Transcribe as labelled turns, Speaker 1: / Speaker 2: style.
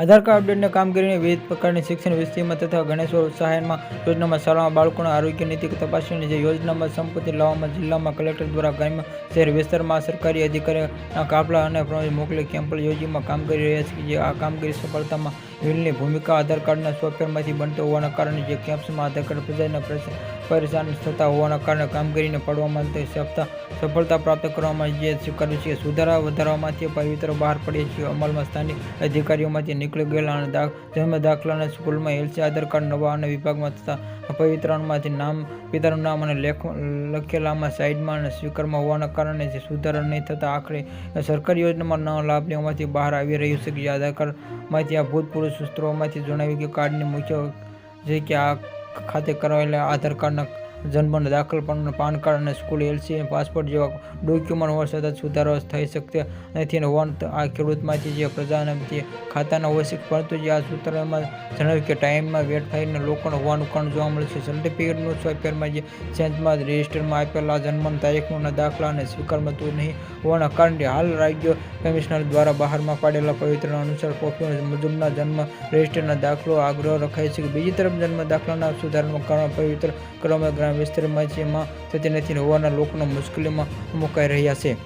Speaker 1: આધાર card અપડેટની કામગીરીને વિવિધ પ્રકારની શિક્ષણ વિસ્તીમાં તથા ગણેશ્વર સહાયમાં યોજનામાં શાળામાં બાળકોના આરોગ્ય નીતિ તપાસણી જે યોજનામાં સંપત્તિ લાવવામાં જિલ્લામાં કલેક્ટર દ્વારા ગ્રામ્ય શહેર વિસ્તારમાં સરકારી અધિકારીઓના કાફલા અને મોકલી કેમ્પ યોજીમાં કામ કરી રહ્યા છે જે આ કામગીરી સફળતામાં વિલની ભૂમિકા આધાર કાર્ડના સોફ્ટવેરમાંથી બનતો હોવાના કારણે જે કેમ્પ્સમાં આધાર કાર્ડ પ્રજાના પરેશાન થતા હોવાના કારણે કામગીરીને પાડવામાં સપ્તાહ સફળતા પ્રાપ્ત કરવામાં જે સ્વીકાર્યું છે સુધારા વધારવામાંથી પવિત્ર બહાર પડીએ છે. અમલમાં સ્થાનિક અધિકારીઓમાંથી નીકળી ગયેલા અને જન્મ દાખલાના સ્કૂલમાં એલસી આધાર કાર્ડ નવા અને વિભાગમાં તથા પવિત્રમાંથી નામ, પિતાનું નામ અને લેખ, લખેલામાં સાઇડમાં અને સ્વીકારમાં હોવાના કારણે જે સુધારા નહીં થતાં આખરે સરકારી યોજનામાં ન લાભ લેવામાંથી બહાર આવી રહ્યું છે. કે આધાર કાર્ડમાંથી આ ભૂતપૂર્વ સૂત્રોમાંથી જણાવ્યું કે કાર્ડની મુખ્ય જે કે આ ખાતે કરાવેલા આધાર કાર્ડના જન્મ દાખલ પણ પાન કાર્ડ અને સ્કૂલ એલસી પાસપોર્ટ જેવા ડોક્યુમેન્ટ હોવા છતાં સુધારો થઈ શકતો નથી અને આ ખેડૂતમાંથી જે પ્રજાને તે ખાતાના હોય પરંતુ જે આ સૂત્રમાં જણાવ્યું કે ટાઈમમાં વેટ વેટફાઈને લોકોને હોવાનું કારણ જોવા મળે છે સર્ટિફિકેટનું સોફ્ટવેરમાં જે સેન્સમાં રજિસ્ટરમાં આપેલા જન્મ તારીખના દાખલા અને સ્વીકારમતું નહીં હોવાના કારણે હાલ રાજ્ય કમિશનર દ્વારા બહારમાં પાડેલા પવિત્ર અનુસાર કોપીઓ મુજબના જન્મ, રજિસ્ટરના દાખલો, આગ્રહ રખાય છે બીજી તરફ જન્મ દાખલાના સુધારણા કારણ પવિત્ર કરવામાં વિસ્તારમાં જેમાં થતી નથી હોવાના લોકોને મુશ્કેલીમાં મુકાઈ રહ્યા છે.